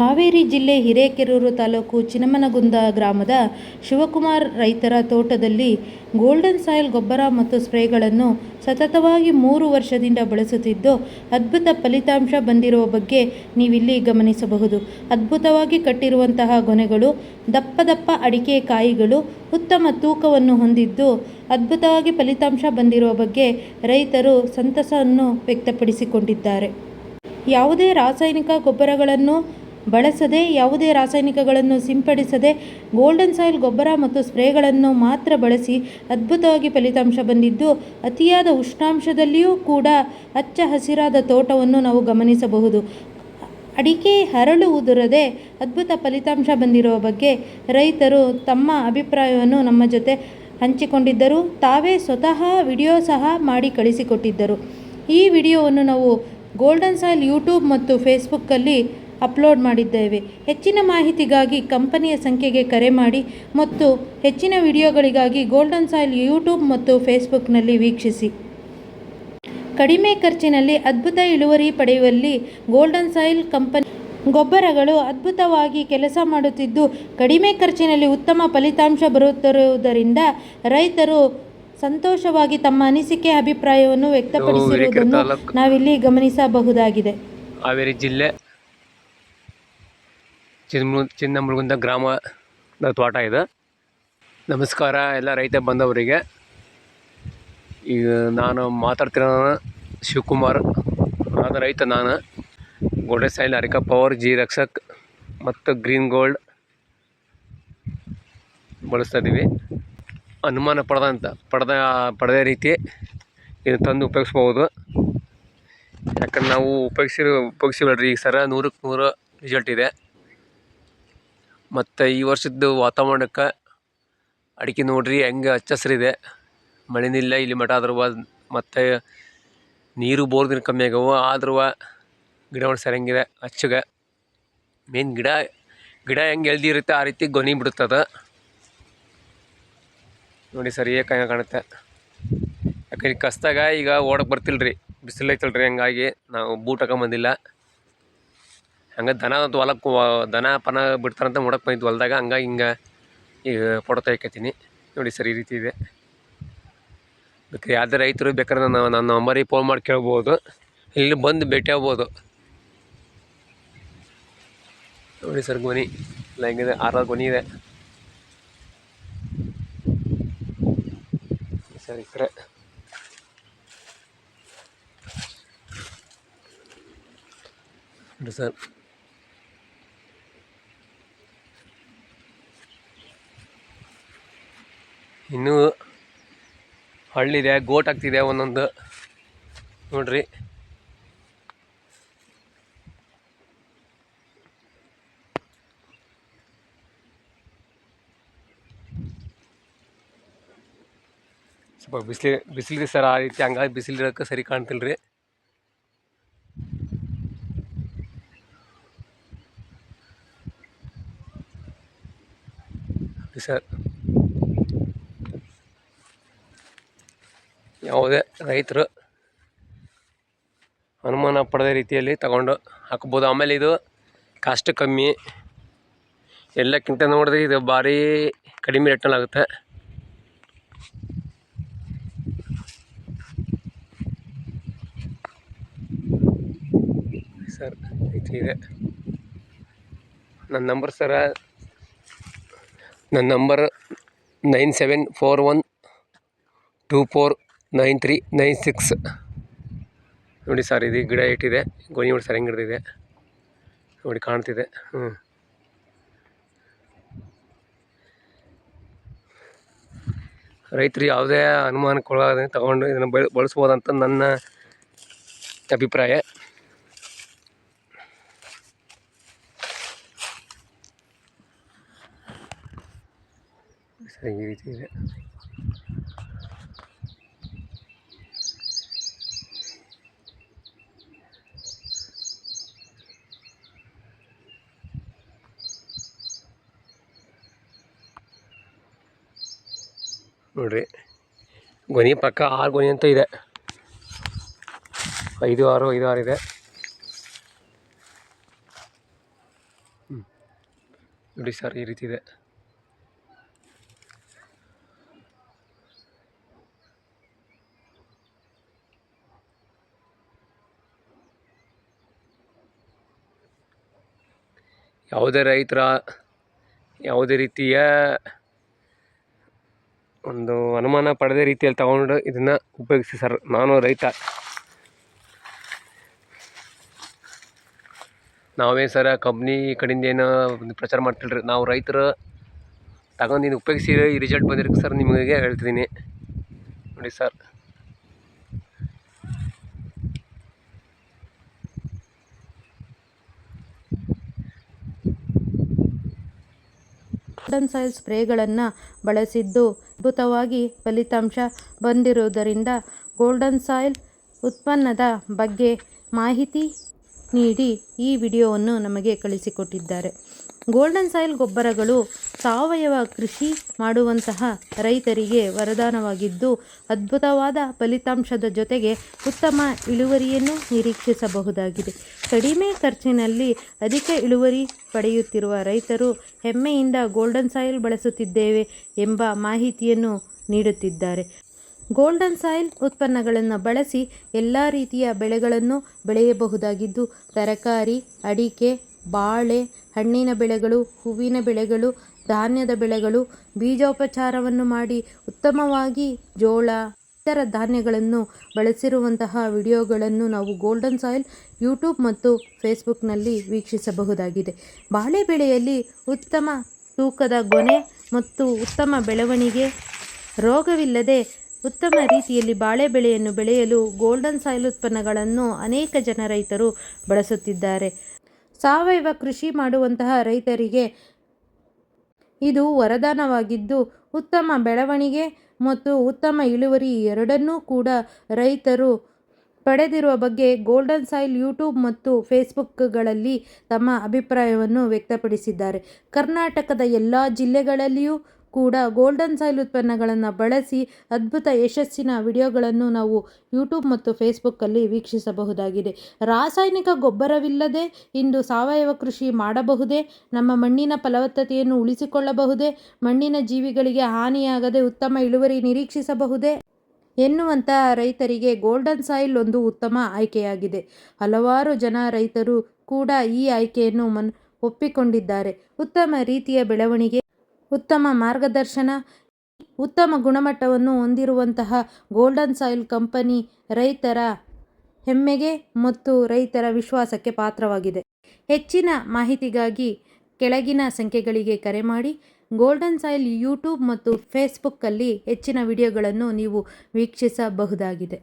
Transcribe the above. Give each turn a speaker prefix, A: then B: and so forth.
A: ಹಾವೇರಿ ಜಿಲ್ಲೆ ಹಿರೇಕೆರೂರು ತಾಲೂಕು ಚಿನಮನಗುಂದ ಗ್ರಾಮದ ಶಿವಕುಮಾರ್ ರೈತರ ತೋಟದಲ್ಲಿ ಗೋಲ್ಡನ್ ಸಾಯಿಲ್ ಗೊಬ್ಬರ ಮತ್ತು ಸ್ಪ್ರೇಗಳನ್ನು ಸತತವಾಗಿ ಮೂರು ವರ್ಷದಿಂದ ಬಳಸುತ್ತಿದ್ದು, ಅದ್ಭುತ ಫಲಿತಾಂಶ ಬಂದಿರುವ ಬಗ್ಗೆ ನೀವಿಲ್ಲಿ ಗಮನಿಸಬಹುದು. ಅದ್ಭುತವಾಗಿ ಕಟ್ಟಿರುವಂತಹ ಗೊನೆಗಳು, ದಪ್ಪ ದಪ್ಪ ಅಡಿಕೆ ಕಾಯಿಗಳು, ಉತ್ತಮ ತೂಕವನ್ನು ಹೊಂದಿದ್ದು, ಅದ್ಭುತವಾಗಿ ಫಲಿತಾಂಶ ಬಂದಿರುವ ಬಗ್ಗೆ ರೈತರು ಸಂತಸವನ್ನು ವ್ಯಕ್ತಪಡಿಸಿಕೊಂಡಿದ್ದಾರೆ. ಯಾವುದೇ ರಾಸಾಯನಿಕ ಗೊಬ್ಬರಗಳನ್ನು ಬಳಸದೆ ಯಾವುದೇ ರಾಸಾಯನಿಕಗಳನ್ನು ಸಿಂಪಡಿಸದೆ ಗೋಲ್ಡನ್ ಸಾಯಿಲ್ ಗೊಬ್ಬರ ಮತ್ತು ಸ್ಪ್ರೇಗಳನ್ನು ಮಾತ್ರ ಬಳಸಿ ಅದ್ಭುತವಾಗಿ ಫಲಿತಾಂಶ ಬಂದಿದ್ದು, ಅತಿಯಾದ ಉಷ್ಣಾಂಶದಲ್ಲಿಯೂ ಕೂಡ ಹಚ್ಚ ಹಸಿರಾದ ತೋಟವನ್ನು ನಾವು ಗಮನಿಸಬಹುದು. ಅಡಿಕೆ ಹರಳು ಉದುರದೆ ಅದ್ಭುತ ಫಲಿತಾಂಶ ಬಂದಿರುವ ಬಗ್ಗೆ ರೈತರು ತಮ್ಮ ಅಭಿಪ್ರಾಯವನ್ನು ನಮ್ಮ ಜೊತೆ ಹಂಚಿಕೊಂಡಿದ್ದರು. ತಾವೇ ಸ್ವತಃ ವಿಡಿಯೋ ಸಹ ಮಾಡಿ ಕಳಿಸಿಕೊಟ್ಟಿದ್ದರು. ಈ ವಿಡಿಯೋವನ್ನು ನಾವು ಗೋಲ್ಡನ್ ಸಾಯಿಲ್ ಯೂಟ್ಯೂಬ್ ಮತ್ತು ಫೇಸ್ಬುಕ್ಕಲ್ಲಿ ಅಪ್ಲೋಡ್ ಮಾಡಿದ್ದೇವೆ. ಹೆಚ್ಚಿನ ಮಾಹಿತಿಗಾಗಿ ಕಂಪನಿಯ ಸಂಖ್ಯೆಗೆ ಕರೆ ಮಾಡಿ ಮತ್ತು ಹೆಚ್ಚಿನ ವಿಡಿಯೋಗಳಿಗಾಗಿ ಗೋಲ್ಡನ್ ಸಾಯಿಲ್ ಯೂಟ್ಯೂಬ್ ಮತ್ತು ಫೇಸ್ಬುಕ್ನಲ್ಲಿ ವೀಕ್ಷಿಸಿ. ಕಡಿಮೆ ಖರ್ಚಿನಲ್ಲಿ ಅದ್ಭುತ ಇಳುವರಿ ಪಡೆಯುವಲ್ಲಿ ಗೋಲ್ಡನ್ ಸಾಯಿಲ್ ಕಂಪನಿ ಗೊಬ್ಬರಗಳು ಅದ್ಭುತವಾಗಿ ಕೆಲಸ ಮಾಡುತ್ತಿದ್ದು ಕಡಿಮೆ ಖರ್ಚಿನಲ್ಲಿ ಉತ್ತಮ ಫಲಿತಾಂಶ ಬರುತ್ತಿರುವುದರಿಂದ ರೈತರು ಸಂತೋಷವಾಗಿ ತಮ್ಮ ಅನಿಸಿಕೆ ಅಭಿಪ್ರಾಯವನ್ನು ವ್ಯಕ್ತಪಡಿಸಿರುವುದನ್ನು. ನಾವಿಲ್ಲಿ ಗಮನಿಸಬಹುದಾಗಿದೆ.
B: ಹಾವೇರಿ ಜಿಲ್ಲೆ. ಚಿನ್ನ ಚಿನ್ನಮೃಗುಂದ ಗ್ರಾಮದ ತೋಟ ಇದು. ನಮಸ್ಕಾರ ಎಲ್ಲ ರೈತ ಬಂದವರಿಗೆ. ಈಗ ನಾನು ಮಾತಾಡ್ತಿರೋ ಶಿವಕುಮಾರ್. ಆದ ರೈತ ನಾನು. ಗೋಡೆ ಸೈಲ್ ಅರಿಕ ಪವರ್ ಜಿ ರಕ್ಷಕ್ ಮತ್ತು ಗ್ರೀನ್ ಗೋಲ್ಡ್ ಬಳಸ್ತಾ ಇದ್ದೀವಿ ಅನುಮಾನ ಪಡೆದಂಥ ಪಡೆದ ಪಡೆದೇ ರೀತಿ ಇದು ತಂದು ಉಪಯೋಗಿಸ್ಬೋದು. ಯಾಕಂದ್ರೆ ನಾವು ಉಪಯೋಗಿಸಿರೋ ಉಪಯೋಗಿಸಿವಲ್ರಿ ಈಗ ಸರ ನೂರಕ್ಕೆ ನೂರು ರಿಸಲ್ಟ್ ಇದೆ. ಮತ್ತು ಈ ವರ್ಷದ್ದು ವಾತಾವರಣಕ್ಕೆ ಅಡಿಕೆ ನೋಡ್ರಿ, ಹೆಂಗೆ ಹಚ್ಚ ಹಸ್ರಿದೆ ಮಳೆನಿಲ್ಲ, ಇಲ್ಲಿ ಮಠ ಆದ್ರವ ಮತ್ತು ನೀರು ಬೋರ್ದಿನ ಕಮ್ಮಿ ಆಗ್ಯಾವ ಆದ್ರೂ ಗಿಡಗಳು ಸರಿಯಂಗಿದೆ ಹಚ್ಚಗೆ. ಮೇನ್ ಗಿಡ ಗಿಡ ಹೆಂಗೆ ಎಳ್ದಿರುತ್ತೆ ಆ ರೀತಿ ಗೊನಿ ಬಿಡುತ್ತದ ನೋಡಿ ಸರಿಯಾಗಿ ಏಕ ಕಾಣುತ್ತೆ. ಯಾಕಂದ್ರೆ ಕಸ್ದಾಗ ಈಗ ಓಡಕ್ಕೆ ಬರ್ತಿಲ್ಲ ರೀ ಬಿಸಿಲು ಹಂಗಾಗಿ ನಾವು ಬೂಟ್ ಹಾಕೊಂಬಂದಿಲ್ಲ ಹಂಗೆ ದನ ಅಂತ ಹೊಲಕ್ಕೆ ದನ ಪನ ಬಿಡ್ತಾರಂತ ನೋಡಕ್ಕೆ ಬಂದಿದ್ದು ಹೊಲ್ದಾಗ. ಹಂಗಾಗಿ ಹಿಂಗೆ ಈಗ ಫೋಟೋ ತೆಗಿಕತ್ತೀನಿ. ನೋಡಿ ಸರ್ ಈ ರೀತಿ ಇದೆ. ಬೇಕಾದ್ರೆ ಯಾವುದೇ ರೈತರು ಬೇಕಾದ್ರೆ ನಾನು ನನ್ನ ನಂಬರಿಗೆ ಫೋನ್ ಮಾಡಿ ಕೇಳ್ಬೋದು. ಇಲ್ಲಿ ಬಂದು ಭೇಟಿ ಆಗ್ಬೋದು. ನೋಡಿ ಸರ್ ಗೊನಿ ಇಲ್ಲ ಹೆಂಗಿದೆ? ಆರಾರು ಗೊನಿ ಇದೆ. ಸರ್ ಈ ಸರ್. ಇನ್ನೂ ಹಳ್ಳಿದೆ, ಗೋಟ್ ಆಗ್ತಿದೆ ಒಂದೊಂದು. ನೋಡ್ರಿ. ಸ್ವಲ್ಪ ಬಿಸಿಲಿ, ಬಿಸಿಲಿದೆ ಸರ್, ಆ ರೀತಿ ಹಂಗಾಗಿ ಬಿಸಿಲಿರೋಕ್ಕೆ ಸರಿ ಕಾಣ್ತಿಲ್ಲ ರೀ ಸರ್. ಯಾವುದೇ ರೈತರು ಅನುಮಾನ ಪಡೆದ ರೀತಿಯಲ್ಲಿ ತಗೊಂಡು ಹಾಕ್ಬೋದು. ಆಮೇಲೆ ಇದು ಕಾಸ್ಟ್ ಕಮ್ಮಿ. ಎಲ್ಲಕ್ಕಿಂತ ನೋಡಿದ್ರೆ ಇದು ಭಾರಿ ಕಡಿಮೆ ರೇಟ್ನಲ್ಲಿ ಆಗುತ್ತೆ ಸರ್, ಇದು ಇದೆ. ನನ್ನ ನಂಬರ್ ಸರ, ನನ್ನ number nine seven four one two four nine three nine six. ನೋಡಿ ಸರ್, ಇದು ಗಿಡ ಇಟ್ಟಿದೆ. ಗೋಣಿ ನೋಡಿ ಸರ್ ಹೆಂಗೆ ಹಿಡ್ದಿದೆ. ನೋಡಿ ಕಾಣ್ತಿದೆ. ಹ್ಞೂ ರೈತರು ಯಾವುದೇ ಅನುಮಾನಕ್ಕೊಳಗಾದ ತಗೊಂಡು ಇದನ್ನು ಬೆಳೆ, ಬಳಸ್ಬೋದಂತ ನನ್ನ ಅಭಿಪ್ರಾಯ. ಸರಿ, ಈ ರೀತಿ ಇದೆ. ನೋಡ್ರಿ. ಗೊನೆ ಪಕ್ಕ ಆರು ಗೊನಿ ಅಂತ ಇದೆ. ಐದು ಆರು ಐದು ಆರು ಇದೆ. ನೋಡಿ ಸರ್, ಈ ರೀತಿ ಇದೆ. ಯಾವುದೇ ರೈತರ, ಯಾವುದೇ ರೀತಿಯ ಒಂದು ಅನುಮಾನ ಪಡೆದ ರೀತಿಯಲ್ಲಿ ತಗೊಂಡು ಇದನ್ನು ಉಪಯೋಗಿಸಿ ಸರ್. ನಾನು ರೈತ. ನಾವೇ ಸರ ಕಂಪ್ನಿ ಕಡೆಯಿಂದ ಏನೋ ಒಂದು ಪ್ರಚಾರ ಮಾಡ್ತಿಲ್ರಿ. ನಾವು ರೈತರು ತಗೊಂಡು ಇದು ಉಪಯೋಗಿಸಿ ಈ ರಿಸಲ್ಟ್ ಬಂದಿರಕ್ಕೆ ಸರ್ ನಿಮಗೆ ಹೇಳ್ತಿದ್ದೀನಿ. ನೋಡಿ ಸರ್.
A: ಸಾಯಿಲ್ ಸ್ಪ್ರೇಗಳನ್ನು ಬಳಸಿದ್ದು ಅದ್ಭುತವಾಗಿ ಫಲಿತಾಂಶ ಬಂದಿರುವುದರಿಂದ ಗೋಲ್ಡನ್ ಸಾಯಿಲ್ ಉತ್ಪನ್ನದ ಬಗ್ಗೆ ಮಾಹಿತಿ ನೀಡಿ ಈ ವಿಡಿಯೋವನ್ನು ನಮಗೆ ಕಳಿಸಿಕೊಟ್ಟಿದ್ದಾರೆ. ಗೋಲ್ಡನ್ ಸಾಯಿಲ್ ಗೊಬ್ಬರಗಳು ಸಾವಯವ ಕೃಷಿ ಮಾಡುವಂತಹ ರೈತರಿಗೆ ವರದಾನವಾಗಿದ್ದು, ಅದ್ಭುತವಾದ ಫಲಿತಾಂಶದ ಜೊತೆಗೆ ಉತ್ತಮ ಇಳುವರಿಯನ್ನು ನಿರೀಕ್ಷಿಸಬಹುದಾಗಿದೆ. ಕಡಿಮೆ ಖರ್ಚಿನಲ್ಲಿ ಅಧಿಕ ಇಳುವರಿ ಪಡೆಯುತ್ತಿರುವ ರೈತರು ಹೆಮ್ಮೆಯಿಂದ ಗೋಲ್ಡನ್ ಸಾಯಿಲ್ ಬಳಸುತ್ತಿದ್ದೇವೆ ಎಂಬ ಮಾಹಿತಿಯನ್ನು ನೀಡುತ್ತಿದ್ದಾರೆ. ಗೋಲ್ಡನ್ ಸಾಯಿಲ್ ಉತ್ಪನ್ನಗಳನ್ನು ಬಳಸಿ ಎಲ್ಲ ರೀತಿಯ ಬೆಳೆಗಳನ್ನು ಬೆಳೆಯಬಹುದಾಗಿದ್ದು, ತರಕಾರಿ, ಅಡಿಕೆ, ಬಾಳೆ, ಹಣ್ಣಿನ ಬೆಳೆಗಳು, ಹೂವಿನ ಬೆಳೆಗಳು, ಧಾನ್ಯದ ಬೆಳೆಗಳು, ಬೀಜೋಪಚಾರವನ್ನು ಮಾಡಿ ಉತ್ತಮವಾಗಿ ಜೋಳ, ಇತರ ಧಾನ್ಯಗಳನ್ನು ಬಳಸಿರುವಂತಹ ವಿಡಿಯೋಗಳನ್ನು ನಾವು ಗೋಲ್ಡನ್ ಸಾಯಿಲ್ ಯೂಟ್ಯೂಬ್ ಮತ್ತು ಫೇಸ್ಬುಕ್ನಲ್ಲಿ ವೀಕ್ಷಿಸಬಹುದಾಗಿದೆ. ಬಾಳೆ ಬೆಳೆಯಲ್ಲಿ ಉತ್ತಮ ತೂಕದ ಗೊನೆ ಮತ್ತು ಉತ್ತಮ ಬೆಳವಣಿಗೆ, ರೋಗವಿಲ್ಲದೆ ಉತ್ತಮ ರೀತಿಯಲ್ಲಿ ಬಾಳೆ ಬೆಳೆಯನ್ನು ಬೆಳೆಯಲು ಗೋಲ್ಡನ್ ಸಾಯಿಲ್ ಉತ್ಪನ್ನಗಳನ್ನು ಅನೇಕ ಜನ ರೈತರು ಬಳಸುತ್ತಿದ್ದಾರೆ. ಸಾವಯವ ಕೃಷಿ ಮಾಡುವಂತಹ ರೈತರಿಗೆ ಇದು ವರದಾನವಾಗಿದ್ದು, ಉತ್ತಮ ಬೆಳವಣಿಗೆ ಮತ್ತು ಉತ್ತಮ ಇಳುವರಿ ಎರಡನ್ನೂ ಕೂಡ ರೈತರು ಪಡೆದಿರುವ ಬಗ್ಗೆ ಗೋಲ್ಡನ್ ಸಾಯಿಲ್ ಯೂಟ್ಯೂಬ್ ಮತ್ತು ಫೇಸ್ಬುಕ್ಗಳಲ್ಲಿ ತಮ್ಮ ಅಭಿಪ್ರಾಯವನ್ನು ವ್ಯಕ್ತಪಡಿಸಿದ್ದಾರೆ. ಕರ್ನಾಟಕದ ಎಲ್ಲ ಜಿಲ್ಲೆಗಳಲ್ಲಿಯೂ ಕೂಡ ಗೋಲ್ಡನ್ ಸಾಯಿಲ್ ಉತ್ಪನ್ನಗಳನ್ನು ಬಳಸಿ ಅದ್ಭುತ ಯಶಸ್ಸಿನ ವಿಡಿಯೋಗಳನ್ನು ನಾವು ಯೂಟ್ಯೂಬ್ ಮತ್ತು ಫೇಸ್ಬುಕ್ಕಲ್ಲಿ ವೀಕ್ಷಿಸಬಹುದಾಗಿದೆ. ರಾಸಾಯನಿಕ ಗೊಬ್ಬರವಿಲ್ಲದೆ ಇಂದು ಸಾವಯವ ಕೃಷಿ ಮಾಡಬಹುದೇ? ನಮ್ಮ ಮಣ್ಣಿನ ಫಲವತ್ತತೆಯನ್ನು ಉಳಿಸಿಕೊಳ್ಳಬಹುದೇ? ಮಣ್ಣಿನ ಜೀವಿಗಳಿಗೆ ಹಾನಿಯಾಗದೆ ಉತ್ತಮ ಇಳುವರಿ ನಿರೀಕ್ಷಿಸಬಹುದೇ? ಎನ್ನುವಂಥ ರೈತರಿಗೆ ಗೋಲ್ಡನ್ ಸಾಯಿಲ್ ಒಂದು ಉತ್ತಮ ಆಯ್ಕೆಯಾಗಿದೆ. ಹಲವಾರು ಜನ ರೈತರು ಕೂಡ ಈ ಆಯ್ಕೆಯನ್ನು ಮನ್, ಒಪ್ಪಿಕೊಂಡಿದ್ದಾರೆ. ಉತ್ತಮ ರೀತಿಯ ಬೆಳವಣಿಗೆ ಉತ್ತಮ ಮಾರ್ಗದರ್ಶನ ಉತ್ತಮ ಗುಣಮಟ್ಟವನ್ನು ಹೊಂದಿರುವಂತಹ ಗೋಲ್ಡನ್ ಸಾಯಿಲ್ ಕಂಪನಿ ರೈತರ ಹೆಮ್ಮೆಗೆ ಮತ್ತು ರೈತರ ವಿಶ್ವಾಸಕ್ಕೆ ಪಾತ್ರವಾಗಿದೆ. ಹೆಚ್ಚಿನ ಮಾಹಿತಿಗಾಗಿ ಕೆಳಗಿನ ಸಂಖ್ಯೆಗಳಿಗೆ ಕರೆ ಮಾಡಿ. ಗೋಲ್ಡನ್ ಸಾಯಿಲ್ ಯೂಟ್ಯೂಬ್ ಮತ್ತು ಫೇಸ್ಬುಕ್ಕಲ್ಲಿ ಹೆಚ್ಚಿನ ವಿಡಿಯೋಗಳನ್ನು ನೀವು ವೀಕ್ಷಿಸಬಹುದಾಗಿದೆ.